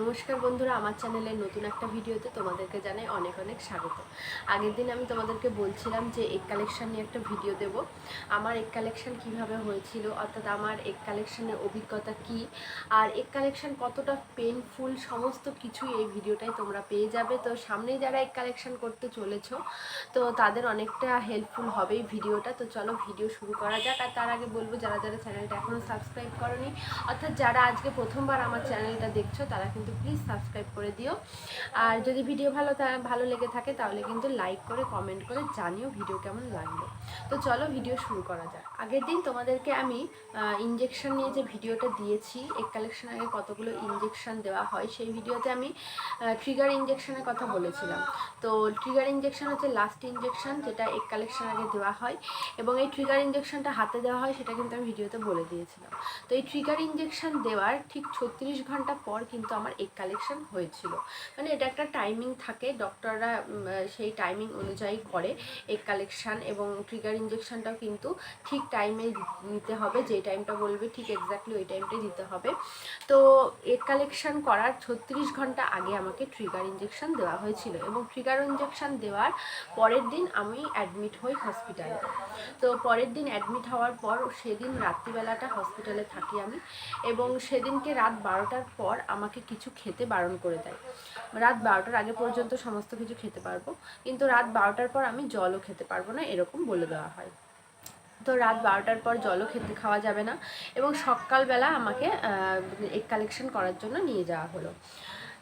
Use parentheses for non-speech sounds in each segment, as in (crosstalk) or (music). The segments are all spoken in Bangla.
নমস্কার বন্ধুরা, আমার চ্যানেলের নতুন একটা ভিডিওতে তোমাদেরকে জানাই অনেক অনেক স্বাগত। আগের দিন আমি তোমাদেরকে বলছিলাম যে এক কালেকশান নিয়ে একটা ভিডিও দেব। আমার এক কালেকশান কীভাবে হয়েছিল, অর্থাৎ আমার এক কালেকশানের অভিজ্ঞতা কি, আর এক কালেকশান কতটা পেনফুল সমস্ত কিছুই এই ভিডিওটাই তোমরা পেয়ে যাবে। তো সামনেই যারা এক কালেকশান করতে চলেছো, তো তাদের অনেকটা হেল্পফুল হবে এই ভিডিওটা। তো চলো ভিডিও শুরু করা যাক, আর তার আগে বলব, যারা যারা চ্যানেলটা এখনও সাবস্ক্রাইব করনি, অর্থাৎ যারা আজকে প্রথমবার আমার চ্যানেলটা দেখছ, তারা কিন্তু প্লিজ সাবস্ক্রাইব করে দিও। আর যদি ভিডিও ভালো ভালো লেগে থাকে তাহলে কিন্তু লাইক করে কমেন্ট করে জানিও ভিডিও কেমন লাগল। তো চলো ভিডিও শুরু করা যাক। আগের দিন তোমাদেরকে আমি ইঞ্জেকশন নিয়ে যে ভিডিওটা দিয়েছি এক কালেকশন আগে কতগুলো ইঞ্জেকশন দেওয়া হয়, সেই ভিডিওতে আমি ট্রিগার ইঞ্জেকশনের কথা বলেছিলাম। তো ট্রিগার ইঞ্জেকশন হচ্ছে লাস্ট ইঞ্জেকশন যেটা এক কালেকশন আগে দেওয়া হয় এবং এই ট্রিগার ইঞ্জেকশনটা হাতে দেওয়া হয় সেটা কিন্তু আমি ভিডিওতে বলে দিয়েছিলাম। তো এই ট্রিগার ইঞ্জেকশন দেওয়ার ঠিক ছত্রিশ ঘণ্টা পর কিন্তু আমার এক কালেকশন হয়েছিল। মানে এটা একটা টাইমিং থাকে ডক্টররা সেই টাইমিং অনুযায়ী করে এক কালেকশন এবং ট্রিগার ইঞ্জেকশনটাও কিন্তু ঠিক টাইমে নিতে হবে, যে টাইমটা বলবে ঠিক এক্স্যাক্টলি ওই টাইমটাই দিতে হবে। তো এগ কালেকশান করার ছত্রিশ ঘণ্টা আগে আমাকে ট্রিগার ইঞ্জেকশন দেওয়া হয়েছিল এবং ট্রিগার ইঞ্জেকশন দেওয়ার পরের দিন আমি অ্যাডমিট হই হসপিটালে তো পরের দিন অ্যাডমিট হওয়ার পর সেদিন রাত্রিবেলাটা হসপিটালে থাকি আমি এবং সেদিনকে রাত বারোটার পর আমাকে কিছু খেতে বারণ করে দেয়। রাত বারোটার আগে পর্যন্ত সমস্ত কিছু খেতে পারব। কিন্তু রাত বারোটার পর আমি জলও খেতে পারব না, এরকম বলে দেওয়া হয়। তো রাত বারোটার পর জলও খেতে খাওয়া যাবে না এবং সকালবেলা আমাকে এক কালেকশন করার জন্য নিয়ে যাওয়া হলো।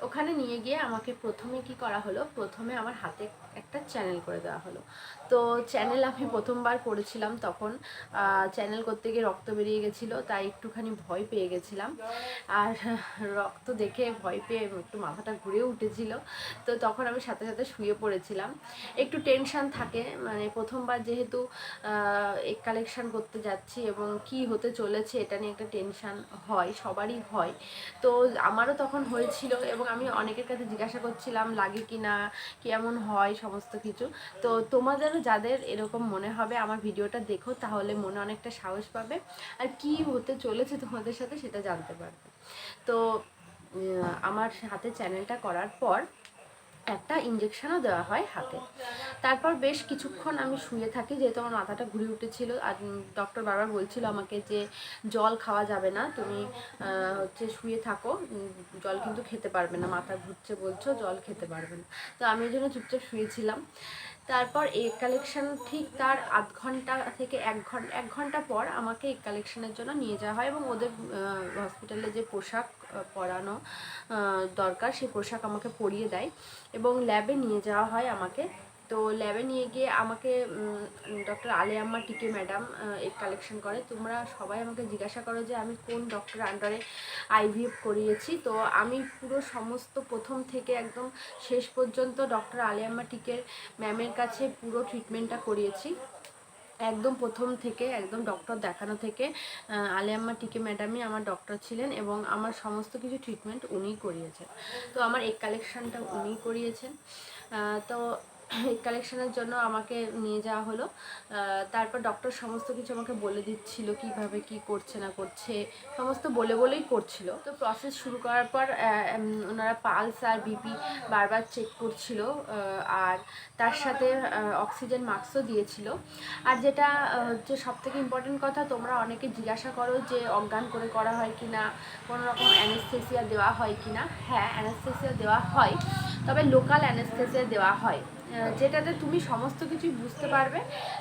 ওখানে নিয়ে গিয়ে আমাকে প্রথমে কি করা হলো? প্রথমে আমার হাতে একটা চ্যানেল করে দেওয়া হলো। তো চ্যানেল আমি প্রথমবার করেছিলাম তখন চ্যানেল করতে গিয়ে রক্ত বেরিয়ে গেছিল, তাই একটুখানি ভয় পেয়ে গেছিলাম। আর রক্ত দেখে ভয় পেয়ে একটু মাথাটা ঘুরে উঠেছিল। তো তখন আমি সাথে সাথে শুয়ে পড়েছিলাম। একটু টেনশান থাকে মানে প্রথমবার যেহেতু এক কালেকশান করতে যাচ্ছি এবং কি হতে চলেছে এটা নিয়ে একটা টেনশান হয়, সবারই হয়। তো আমারও তখন হয়েছিল এবং আমি অনেকের কাছে জিজ্ঞাসা করছিলাম, লাগে কি না কেমন হয় সমস্ত কিছু। তো তোমাদেরও যাদের এরকম মনে হবে আমার ভিডিওটা দেখো, তাহলে মনে অনেকটা সাহস পাবে। আর কি হতে চলেছে তোমাদের সাথে সেটা জানতে পারবে। তো আমার হাতে চ্যানেলটা করার পর একটা ইঞ্জেকশনও দেওয়া হয় হাতে। তারপর বেশ কিছুক্ষণ আমি শুয়ে থাকি, যেহেতু আমার মাথাটা ঘুরে উঠেছিল। আর ডক্টর বারবার বলছিল আমাকে যে, জল খাওয়া যাবে না, তুমি হচ্ছে শুয়ে থাকো। জল কিন্তু খেতে পারবে না, মাথা ঘুরছে বলছো, জল খেতে পারবে না। তো আমি ওই জন্য চুপচাপ শুয়েছিলাম। তারপর এই কালেকশন ঠিক তার আধ ঘণ্টা থেকে এক ঘণ্টা এক ঘণ্টা পর আমাকে এই কালেকশনের জন্য নিয়ে যাওয়া হয় এবং ওদের হসপিটালে যে পোশাক পরানো দরকার, সেই পোশাক আমাকে পরিয়ে দেয় এবং ল্যাবে নিয়ে যাওয়া হয় আমাকে। তো ল্যাবে নিয়ে গিয়ে আমাকে ডক্টর আলিয়াম্মা টিকে ম্যাডাম এই কালেকশন করে। তোমরা সবাই আমাকে জিজ্ঞাসা করো যে আমি কোন ডক্টর আন্ডারে আইভিএফ করিয়েছি। তো আমি পুরো সমস্ত প্রথম থেকে একদম শেষ পর্যন্ত ডক্টর আলিয়াম্মা টিকের ম্যামের কাছে পুরো ট্রিটমেন্টটা করিয়েছি। একদম প্রথম থেকে, একদম ডক্টর দেখানো থেকে আলিয়াম্মা টিকে ম্যাডামই আমার ডক্টর ছিলেন এবং আমার সমস্ত কিছু ট্রিটমেন্ট উনিই করিয়েছেন। তো আমার এক কালেকশানটা উনিই করিয়েছেন। তো এই কালেকশনের জন্য আমাকে নিয়ে যাওয়া হলো। তারপর ডক্টর সমস্ত কিছু আমাকে বলে দিচ্ছিল কীভাবে কি করছে না করছে, সমস্ত বলে বলেই করছিল। তো প্রসেস শুরু করার পর ওনারা পালস আর বিপি বারবার চেক করছিল আর তার সাথে অক্সিজেন মাস্কও দিয়েছিল। আর যেটা হচ্ছে সব থেকে ইম্পর্টেন্ট কথা, তোমরা অনেকে জিজ্ঞাসা করো যে অজ্ঞান করে করা হয় কি না, কোনো রকম অ্যানেস্থেসিয়া দেওয়া হয় কি না। হ্যাঁ অ্যানেস্থেসিয়া দেওয়া হয়, তবে লোকাল অ্যানেস্থেসিয়া দেওয়া হয়। যেটাতে তুমি সমস্ত কিছুই বুঝতে পারবে।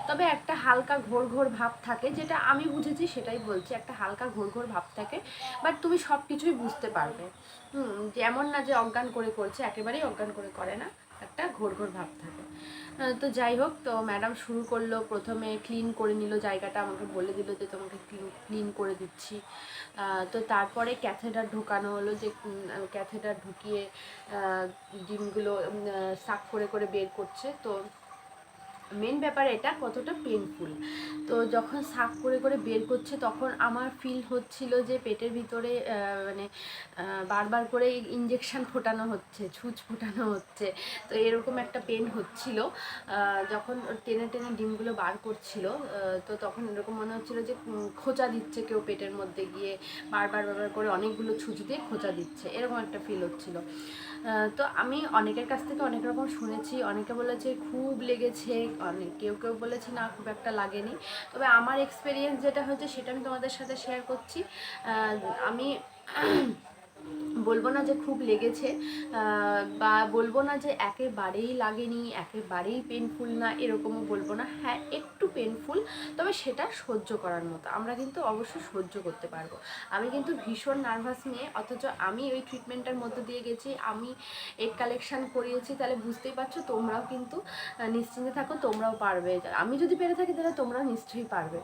তবে একটা হালকা ঘোর ঘোর ভাব থাকে, যেটা আমি বুঝেছি সেটাই বলছি, একটা হালকা ঘোর ঘোর ভাব থাকে বাট তুমি সব কিছুই বুঝতে পারবে। যেমন না যে অজ্ঞান করে করছে, একেবারেই অজ্ঞান করে করে না, একটা ঘোর ঘোর ভাব থাকে। তো যাই হোক, তো ম্যাডাম শুরু করল, প্রথমে ক্লিন করে নিল জায়গাটা, আমাকে বলে দিল যে তোমাকে ক্লিন ক্লিন করে দিচ্ছি। তো তারপরে ক্যাথেটার ঢোকানো হলো যে ক্যাথেটার ঢুকিয়ে ডিমগুলো সাক করে করে বের করছে তো মেন ব্যাপার এটা কতটা পেনফুল তো যখন সাফ করে করে বের করছে, তখন আমার ফিল হচ্ছিল যে পেটের ভিতরে মানে বারবার করে ইঞ্জেকশান ফোটানো হচ্ছে, ছুঁচ ফোটানো হচ্ছে। তো এরকম একটা পেন হচ্ছিল। যখন টেনে টেনে ডিমগুলো বার করছিল তো তখন এরকম মনে হচ্ছিল যে খোঁচা দিচ্ছে কেউ পেটের মধ্যে গিয়ে, বারবার বারবার করে অনেকগুলো ছুঁচ দিয়ে খোঁচা দিচ্ছে। এরকম একটা ফিল হচ্ছিল। তো আমি অনেকের কাছ থেকে অনেক রকম শুনেছি, অনেকে বলেছে খুব লেগেছে অনেক কেউ কেউ বলেছে, না, খুব একটা লাগেনি। তবে আমার এক্সপিরিয়েন্স যেটা হয়েছে, সেটা আমি তোমাদের সাথে শেয়ার করছি। আমি বলব না যে খুব লেগেছে বা বলব না যে একেবারেই লাগেনি, একেবারেই পেনফুল না, এরকমও বলব না। হ্যাঁ একটু পেনফুল তবে সেটা সহ্য করার মতো। আমরা কিন্তু অবশ্যই সহ্য করতে পারব। আমি কিন্তু ভীষণ নার্ভাস নিয়ে, অথচ আমি ওই ট্রিটমেন্টের মধ্যে দিয়ে গেছি। আমি এগ কালেকশান করিয়েছি, তাহলে বুঝতেই পারছ, তোমরাও কিন্তু নিশ্চিন্তে থাকো, তোমরাও পারবে। আমি যদি পেরে থাকি, তাহলে তোমরাও নিশ্চয়ই পারবে।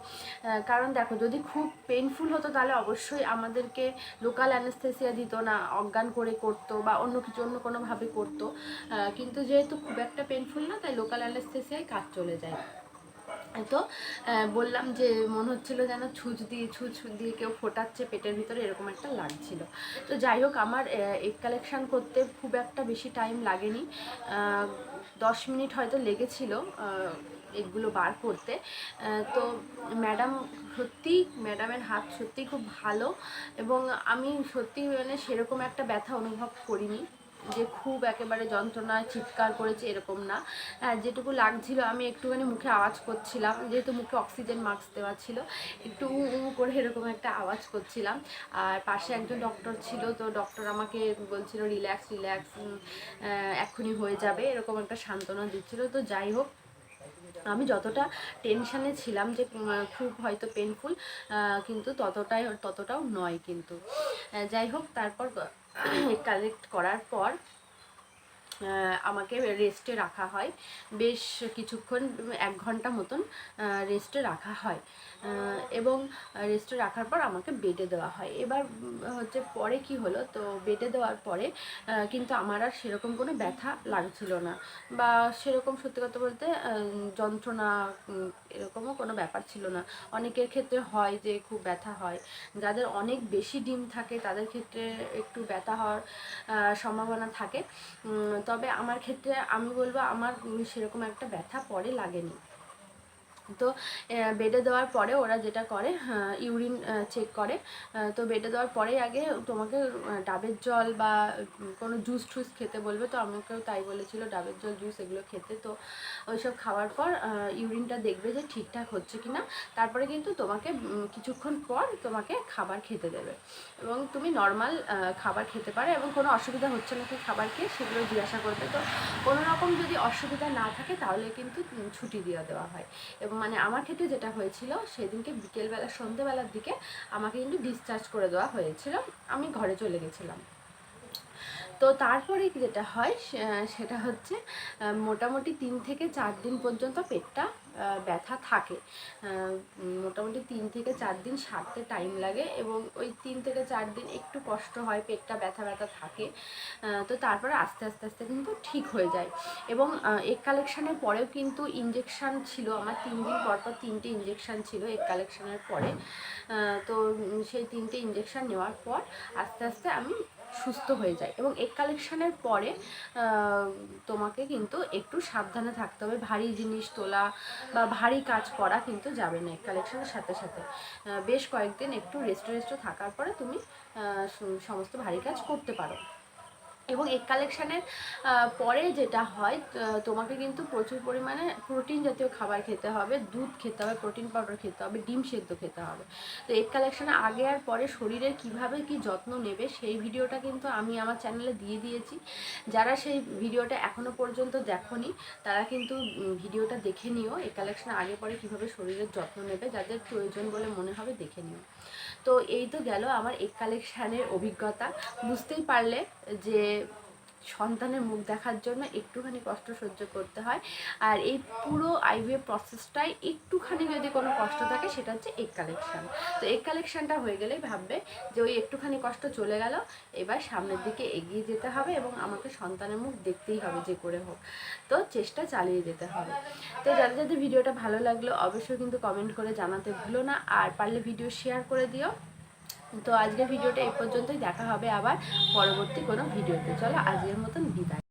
কারণ দেখো, যদি খুব পেনফুল হতো, তাহলে অবশ্যই আমাদেরকে লোকাল অ্যানেস্থেসিয়া দিত। না, অজ্ঞান করে করতো বা অন্য কিছু, অন্য কোনোভাবে করতো। কিন্তু যেহেতু খুব একটা পেনফুল না, তাই লোকাল অ্যানেস্থেসিয়ায় কাজ চলে যায়। তো বললাম যে মনে হচ্ছিল যেন ছুঁচ দিয়ে ছুঁচ দিয়ে কেউ ফোটাচ্ছে, পেটের ভিতরে এরকম একটা লাগছিল। তো যাই হোক, আমার এগ কালেকশান করতে খুব একটা বেশি টাইম লাগেনি। দশ মিনিট হয়তো লেগেছিল। এগুলো বার করতে। তো ম্যাডাম সত্যি, ম্যাডামের হাত সত্যি খুব ভালো এবং আমি সত্যি মানে সেরকম একটা ব্যথা অনুভব করিনি যে খুব একেবারে যন্ত্রণায় চিৎকার করেছে এরকম না। হ্যাঁ যেটুকু লাগছিল আমি একটুখানি মুখে আওয়াজ করছিলাম, যেহেতু মুখে অক্সিজেন মাস্ক দেওয়া ছিল, একটু উ উ করে এরকম একটা আওয়াজ করছিলাম। আর পাশে একজন ডক্টর ছিল, তো ডক্টর আমাকে বলছিল, রিল্যাক্স রিল্যাক্স এক্ষুনি হয়ে যাবে। এরকম একটা সান্ত্বনা দিচ্ছিল। তো যাই হোক আমি যতটা টেনশানে ছিলাম যে খুব হয়তো পেনফুল কিন্তু ততটাই, ততটাও নয় কিন্তু। যাই হোক, তারপর কালেক্ট (coughs) করার পর আমাকে রেস্টে রাখা হয়। বেশ কিছুক্ষণ, এক ঘণ্টা মতন রেস্টে রাখা হয়। এবং রেস্টে রাখার পর আমাকে বেডে দেওয়া হয়। এবার হচ্ছে পরে কি হলো, তো বেডে দেওয়ার পরে কিন্তু আমার আর সেরকম কোনো ব্যথা লাগছিল না। বা সেরকম সত্যি কথা বলতে যন্ত্রণা এরকমও কোনো ব্যাপার ছিল না। অনেকের ক্ষেত্রে হয় যে খুব ব্যথা হয়। যাদের অনেক বেশি ডিম থাকে, তাদের ক্ষেত্রে একটু ব্যথা হওয়ার সম্ভাবনা থাকে। তবে আমার ক্ষেত্রে আমি বলব আমার সেরকম একটা ব্যথা পরে লাগেনি। তো বেডে দেওয়ার পরে ওরা যেটা করে ইউরিন চেক করে। তো বেডে দেওয়ার পরেই আগে তোমাকে ডাবের জল বা কোনো জুস টুস খেতে বলবে। তো আমাকেও তাই বলেছিল, ডাবের জল জুস এগুলো খেতে। তো ওইসব খাওয়ার পর ইউরিনটা দেখবে যে ঠিকঠাক হচ্ছে কি না তারপরে কিন্তু তোমাকে কিছুক্ষণ পর তোমাকে খাবার খেতে দেবে। এবং তুমি নর্মাল খাবার খেতে পারে এবং কোনো অসুবিধা হচ্ছে নাকি খাবার খেয়ে, সেগুলো জিজ্ঞাসা করবে। তো কোনো রকম যদি অসুবিধা না থাকে, তাহলে কিন্তু ছুটি দিয়ে দেওয়া হয়। এবং মানে আমার ক্ষেত্রে যেটা হয়েছিল, সেদিনকে বিকেলবেলা, সন্ধ্যেবেলার দিকে আমাকে কিন্তু ডিসচার্জ করে দেওয়া হয়েছিল। আমি ঘরে চলে গেছিলাম। তো তারপরে যেটা হয় সেটা হচ্ছে মোটামুটি তিন থেকে চার দিন পর্যন্ত পেটটা ব্যথা থাকে। মোটামুটি তিন থেকে চার দিন সারতে টাইম লাগে এবং ওই তিন থেকে চার দিন একটু কষ্ট হয়, পেটটা ব্যথা ব্যথা থাকে। তো তারপরে আস্তে আস্তে আস্তে কিন্তু ঠিক হয়ে যায়। এবং এক কালেকশানের পরেও কিন্তু ইঞ্জেকশান ছিল। আমার তিন দিন পর পর তিনটে ইঞ্জেকশান ছিল এক কালেকশানের পরে। তো সেই তিনটে ইঞ্জেকশান নেওয়ার পর আস্তে আস্তে আমি সুস্থ হয়ে যায়। এবং এগ কালেকশানের পরে তোমাকে কিন্তু একটু সাবধানে থাকতে হবে। ভারী জিনিস তোলা বা ভারী কাজ করা কিন্তু যাবে না এগ কালেকশানের সাথে সাথে। বেশ কয়েকদিন একটু রেস্ট রেস্ট থাকার পরে তুমি সমস্ত ভারী কাজ করতে পারো। এবং এগ কালেকশানের পরে যেটা হয় তোমাকে কিন্তু প্রচুর পরিমাণে প্রোটিন জাতীয় খাবার খেতে হবে, দুধ খেতে হবে প্রোটিন পাউডার খেতে হবে, ডিম সেদ্ধ খেতে হবে। তো এগ কালেকশানের আগে আর পরে শরীরের কীভাবে কি যত্ন নেবে, সেই ভিডিওটা কিন্তু আমি আমার চ্যানেলে দিয়ে দিয়েছি। যারা সেই ভিডিওটা এখনও পর্যন্ত দেখোনি, তারা কিন্তু ভিডিওটা দেখে নিও এগ কালেকশানের আগে পরে কীভাবে শরীরের যত্ন নেবে, যাদের প্রয়োজন বলে মনে হবে দেখে নিও। তো এই তো গেল আমার এগ কালেকশানের অভিজ্ঞতা। বুঝতেই পারলে যে সন্তানের মুখ দেখার জন্য একটুখানি কষ্ট সহ্য করতে হয়। আর এই পুরো আইভিএফ প্রসেসটাই একটুখানি যদি কোনো কষ্ট থাকে, সেটা হচ্ছে এগ কালেকশন তো এগ কালেকশানটা হয়ে গেলেই ভাববে যে ওই একটুখানি কষ্ট চলে গেল, এবার সামনের দিকে এগিয়ে যেতে হবে এবং আমাকে সন্তানের মুখ দেখতেই হবে যে করে হোক। তো চেষ্টা চালিয়ে যেতে হবে। তো যাদের যাদের ভিডিওটা ভালো লাগল, অবশ্যই কিন্তু কমেন্ট করে জানাতে ভুলো না। আর পারলে ভিডিও শেয়ার করে দিও। তো আজকের ভিডিওটা এই পর্যন্তই। দেখা হবে আবার পরবর্তী কোনো ভিডিওতে। চলো, আজকের মতন বিদায়।